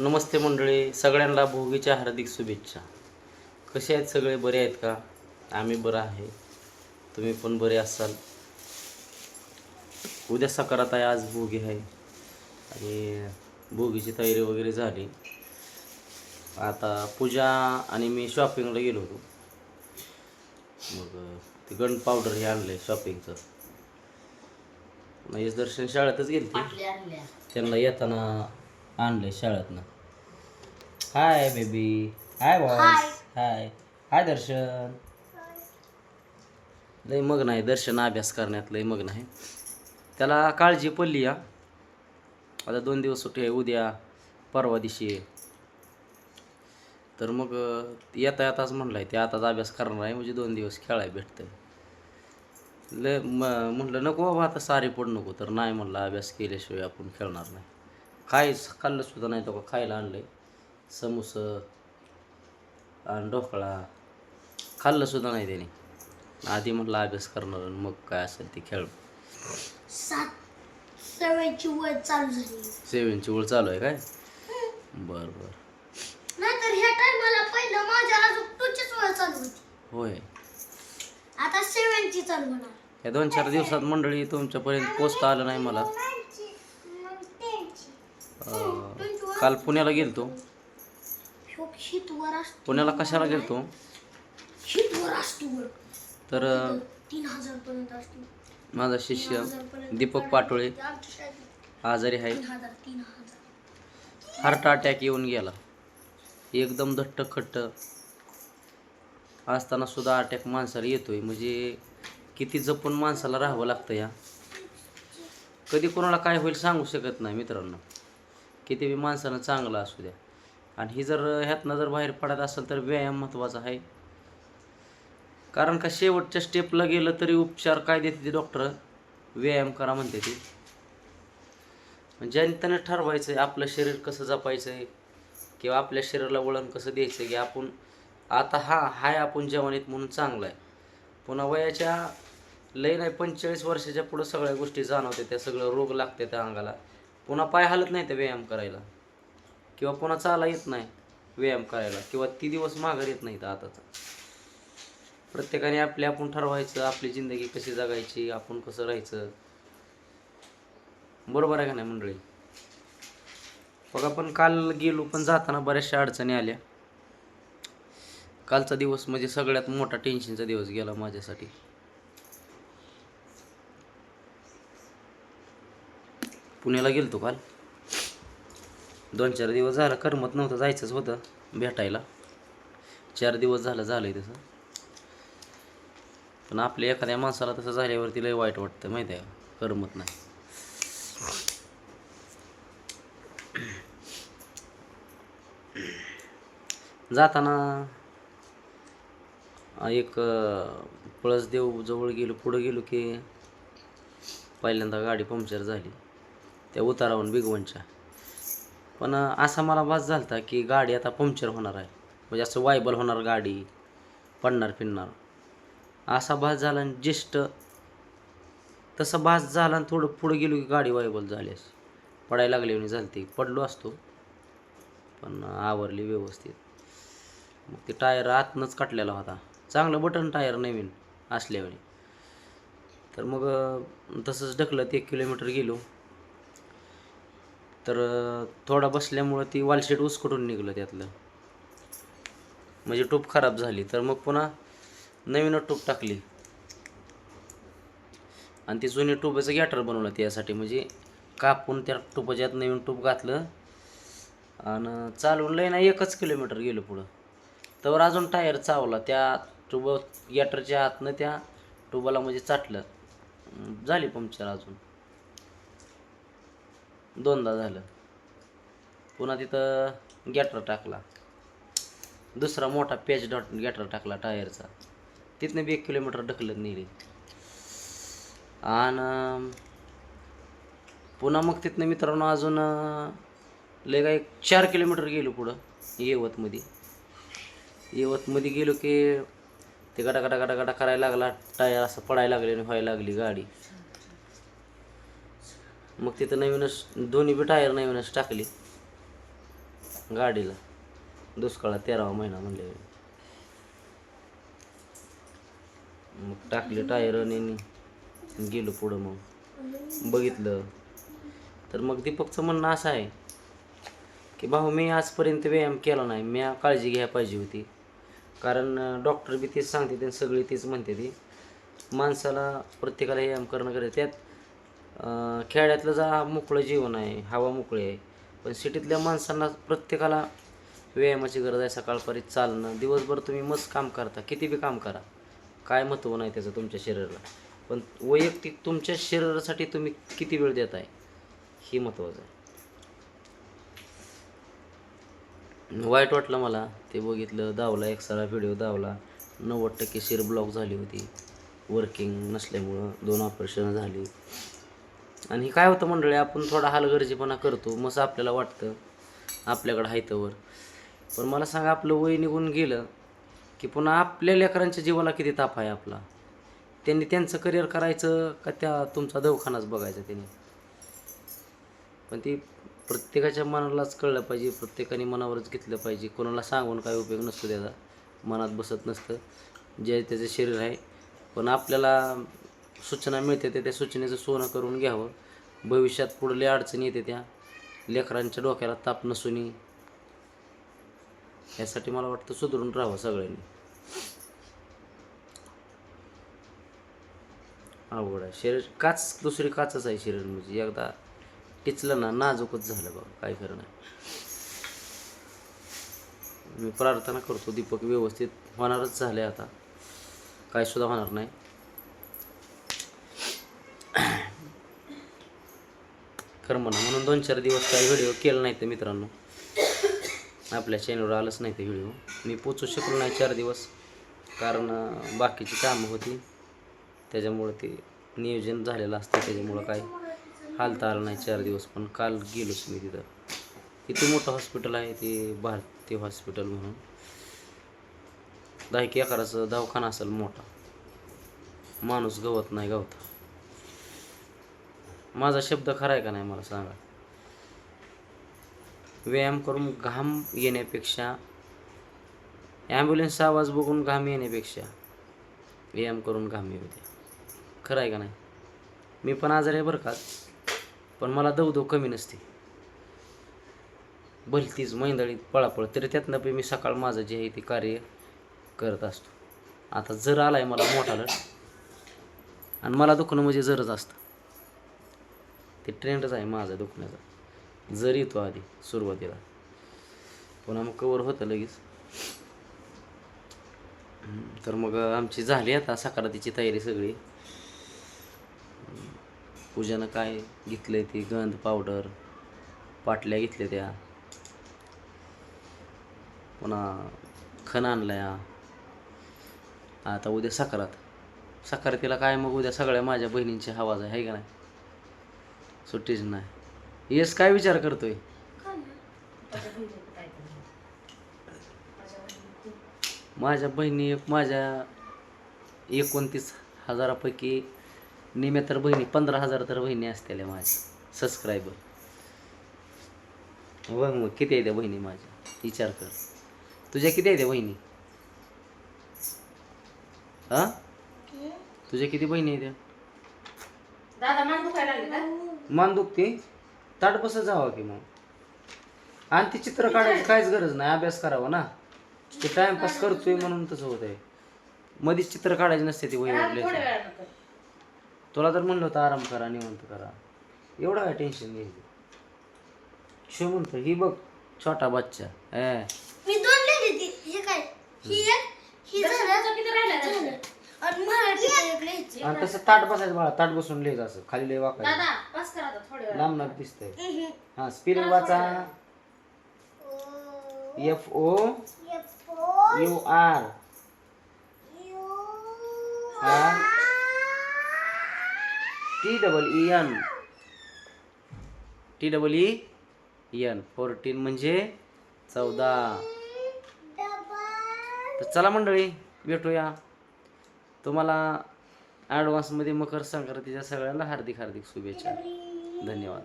नमस्ते मंडळी सगळ्यांना भोगीच्या हार्दिक शुभेच्छा. कसे आहेत सगळे? बरे आहेत का? आम्ही बरं आहे. तुम्ही पण बरे असाल? उद्या सकारात आहे आज भोगी आहे. आणि भोगीची तयारी वगैरे झाली. आता पूजा आणि मी शॉपिंगला गेलो होतो. मग ते गन पावडर हे आणलं आहे शॉपिंगचं महेश दर्शन शाळेतच गेली त्यांना येताना आणलंय शाळेतनं हाय बेबी हाय बॉस हाय. हाय. दर्शन. लय मग नाही दर्शन अभ्यास करण्यात लय मग नाही त्याला काळजी पडली या. आता दोन दिवस सुट्टी आहे उद्या परवा दिवशी आहे. तर मग येता येताच म्हणलाय ते आताच अभ्यास करणार आहे म्हणजे दोन दिवस खेळाय भेटतंय. लय म म्हटलं नको बाबा आता सारी पड नको तर नाही म्हणलं अभ्यास केल्याशिवाय आपण खेळणार नाही. काहीच खाल्लं सुद्धा नाही तो का खायला आणलंय. समोसं आणि ढोकळा खाल्लं सुद्धा नाही त्याने. आधी म्हटलं अभ्यास करणार आणि मग काय असेल ते खेळ. सात सवयची वय चालू झाली. ओळ चालू आहे काय? बरं बरं. नाहीतर ह्या टायमाला पहिलं माझ्या अजून टूचीच वय चालू होती. होय. आता सेवनची चालू होणार. या दोन चार दिवसात मंडळी तुमच्यापर्यंत पोचता आलं नाही मला. अं, काल पुण्याला गेलतो. शीतवर असतो. पुण्याला कशाला गेलतो? शीतवर असतो वर. तर अं, तीन हजार पर्यंत असतो. माझा शिष्य दीपक पाटोळे आमच्या शाळेत आजारी आहे. तीन हजार तीन हजार. हार्ट अटॅक येऊन गेला. एकदम धट्ट खट्ट असताना सुद्धा अटॅक माणसाला येतोय. म्हणजे किती जपून माणसाला राहावं लागतं या. कधी कोणाला काय होईल सांगू शकत नाही मित्रांनो. किती बी माणसानं चांगलं असू द्या. आणि ही जर ह्यातनं जर बाहेर पडत असेल तर व्यायाम महत्त्वाचा आहे. कारण का शेवटच्या स्टेपला गेलं तरी उपचार काय देते ते डॉक्टर व्यायाम करा म्हणते ते. ज्याने त्याने ठरवायचं आहे आपलं शरीर कसं जपायचं आहे किंवा आपल्या शरीराला वळण कसं द्यायचं की आपण आता हा हाय आपण जवानीत म्हणून चांगला आहे पुन्हा वयाच्या लय नाही पंचेचाळीस वर्षाच्या पुढं सगळ्या गोष्टी जाणवते त्या सगळं रोग लागते त्या अंगाला. पुन्हा पाय हलत नाही तर व्यायाम करायला. किंवा पुन्हा चाला येत नाही व्यायाम करायला. किंवा ती दिवस माघार येत नाहीत आताचा प्रत्येकाने आपले आपण ठरवायचं आपली जिंदगी कशी जगायची आपण कसं राहायचं. बरोबर आहे का नाही मंडळी? बघा पण काल गेलो पण जाताना बऱ्याचशा अडचणी आल्या. कालचा दिवस म्हणजे सगळ्यात मोठा टेन्शनचा दिवस गेला माझ्यासाठी. पुण्याला गेलतो काल. दोन चार दिवस झालं करमत नव्हतं जायचंच होतं भेटायला. चार दिवस झालं झालंय तसं. पण आपल्या एखाद्या माणसाला तसं झाल्यावरती लय वाईट वाटतं माहिती आहे करमत नाही. जाताना एक पळसदेव जवळ गेलो पुढं गेलो की पहिल्यांदा गाडी पंक्चर झाली. त्या उतारावून बिगवनच्या पण असा मला बास झाला होता की गाडी आता पंक्चर होणार आहे. म्हणजे असं वायबल होणार गाडी पडणार फिरणार. असा भास झाला आणि ज्येष्ठ तसा भास झाला आणि थोडं पुढं गेलो की गाडी वायबल झाली अशी पडायला लागली आणि झाली पडलो असतो पण आवरली व्यवस्थित. मग ते टायर आतनंच कटलेला होता. चांगलं बटन टायर नवीन असल्यावेळी. तर मग तसंच ढकलत एक किलोमीटर गेलो. तर थोडा बसल्यामुळं ती वालशेट उसकटून निघलं त्यातलं. म्हणजे टूप खराब झाली तर मग पुन्हा नवीनच टूप टाकली. आणि ती जुनी टूबाचं गॅटर बनवलं त्यासाठी म्हणजे कापून त्या टूपाच्यात नवीन टूप घातलं. आणि चालवून लय ना एकच किलोमीटर गेलो पुढं. तर अजून टायर चावला त्या टुब गॅटरच्या आतनं त्या टुबाला म्हणजे चाटलं. झाली पंक्चर अजून. दोनदा झालं. पुन्हा तिथं गॅटर टाकला. दुसरा मोठा पेज डॉट गॅटर टाकला टायरचा. तिथनं बी एक किलोमीटर ढकलत नेली. आणि पुन्हा मग तिथनं मित्रांनो अजून लय काय एक चार किलोमीटर गेलो पुढं येवतमध्ये. येवतमध्ये गेलो की ते गडा गडा गडा गडा करायला लागला. टायर असं पडायला लागले आणि व्हायला लागली गाडी. मग तिथं नवीनच दोन्ही बी टायर नवीनच टाकली. गाडीला. दुष्काळात तेरावा महिना म्हणले. मग टाकले टायर आणि गेलो पुढं मग. बघितलं. तर मग दीपकचं म्हणणं असं आहे की भाऊ मी आजपर्यंत व्यायाम केला नाही. मी काळजी घ्या पाहिजे होती. कारण डॉक्टर बी तेच सांगते ते सगळी तेच म्हणते ती. माणसाला प्रत्येकाला व्यायाम करणं गरजेचं त्यात खेड्यातलं जा मोकळं जीवन आहे हवा मोकळी आहे. पण सिटीतल्या माणसांना प्रत्येकाला व्यायामाची गरज आहे सकाळपरी चालणं दिवसभर तुम्ही मस्त काम करता किती बी काम करा. काय महत्त्व नाही त्याचं तुमच्या शरीराला. पण वैयक्तिक तुमच्या शरीरासाठी तुम्ही किती वेळ देत आहे हे महत्त्वाचं आहे. वाईट वाटलं मला ते बघितलं दावला एक सारा व्हिडिओ दावला नव्वद टक्के शिर ब्लॉक झाली होती. वर्किंग नसल्यामुळं दोन ऑपरेशन झाली. आणि काय होतं मंडळी आपण थोडा हालगर्जीपणा करतो मस्त आपल्याला वाटतं आपल्याकडं हायतवर पण मला सांगा आपलं वय निघून गेलं की पुन्हा आपल्या लेकरांच्या जीवाला किती ताप आहे आपला? त्यांनी त्यांचं करिअर करायचं का त्या तुमचा दवाखानाच बघायचा त्यांनी? पण ती प्रत्येकाच्या मनालाच कळलं पाहिजे प्रत्येकाने मनावरच घेतलं पाहिजे. कोणाला सांगून काय उपयोग नसतो त्याचा. मनात बसत नसतं. जे त्याचं शरीर आहे. पण आपल्याला सूचना मिळते त्या त्या सूचनेचं सोनं करून घ्यावं. भविष्यात पुढले अडचणी येते त्या लेकरांच्या डोक्याला ताप नसून यासाठी मला वाटतं सुधरून राहावं सगळ्यांनी. अवघड आहे. शरीर काच दुसरी काचच आहे शरीर म्हणजे. एकदा टिचलं ना नाजूकच झालं बाबा काय खरं नाही. मी प्रार्थना करतो दीपक व्यवस्थित होणारच झाले आता. काय सुद्धा होणार नाही. खरं म्हणा म्हणून दोन चार दिवस काही व्हिडिओ केला नाही तर मित्रांनो. आपल्या चॅनलवर आलंच नाही ते व्हिडिओ मी पोचू शकलो नाही चार दिवस कारण बाकीची कामं होती. त्याच्यामुळं ते नियोजन झालेलं असतं त्याच्यामुळं काय हालता आलं नाही चार दिवस पण काल गेलोच मी तिथं. किती मोठं हॉस्पिटल आहे ते भारती हॉस्पिटल म्हणून. दहा एक अकराचं दवाखाना असेल मोठा. माणूस गवत नाही गवता. माझा शब्द खरा आहे का नाही मला सांगा? व्यायाम करून घाम येण्यापेक्षा ॲम्ब्युलन्सचा आवाज बघून घाम येण्यापेक्षा व्यायाम करून घाम येऊ द्या. खरं आहे का नाही? मी पण आजारी आहे बरं का? पण मला दवदव कमी नसते. भलतीच मैंदळीत पळापळ तरी त्यातनं पण मी सकाळ माझं जे आहे ते कार्य करत असतो. आता जर आला आहे मला मोठा लढ आणि मला दुखणं म्हणजे जरच असतं. ते ट्रेंडच आहे माझा दुखण्याचा. जर येतो आधी सुरुवातीला. पुन्हा मग कवर होतं लगेच. तर मग आमची झाली आता सकारातीची तयारी सगळी. पूजानं काय घेतलंय ती गंध पावडर पाटल्या घेतल्या त्या. पुन्हा खण आणलाय. आता उद्या सकारात. सकारातीला काय मग उद्या सगळ्या माझ्या बहिणींची आवाज आहे का नाही? सुट्टीच नाही. येस काय विचार करतोय? माझ्या बहिणी माझ्या एकोणतीस हजारापैकी निम्या तर बहिणी पंधरा हजार तर बहिणी असतील माझ्या सबस्क्रायबर बघ मग किती आहे त्या बहिणी माझ्या? विचार कर. तुझ्या किती आहे त्या बहिणी? हा तुझ्या किती बहिणी आहे त्या? दादा मान दुखायला लागले का? मान दुखते ताट बसत जावं की मग? आणि ते चित्र काढायची काहीच गरज नाही अभ्यास करावा ना. ते टाइमपास करतोय म्हणून तसं होत आहे मध्येच चित्र काढायचे नसते ती कर. तुला तर म्हणलं होतं आराम करा निवंत करा. एवढं काय टेन्शन घ्यायचं शिव म्हणतो ही बघ छोटा बच्चा. ए मी दोन लिहिली ती हे काय ही एक ही झालं तुझं किती राहिलं झालं. आणि मराठीत एक लिहायचं आणि तसं ताट बसायचं बाळा ताट बसून लिहायचं असं. खाली लय वाकायचं. दादा पास करा आता थोड्या वेळ लांब दिसतंय. हम्म. हा. स्पेलिंग वाचा. O, F O U R हा. T double E N T double E N fourteen म्हणजे चौदा. तर चला मंडळी भेटूया. तुम्हाला ॲडव्हान्समध्ये मकर संक्रांतीच्या सगळ्यांना हार्दिक हार्दिक शुभेच्छा. धन्यवाद.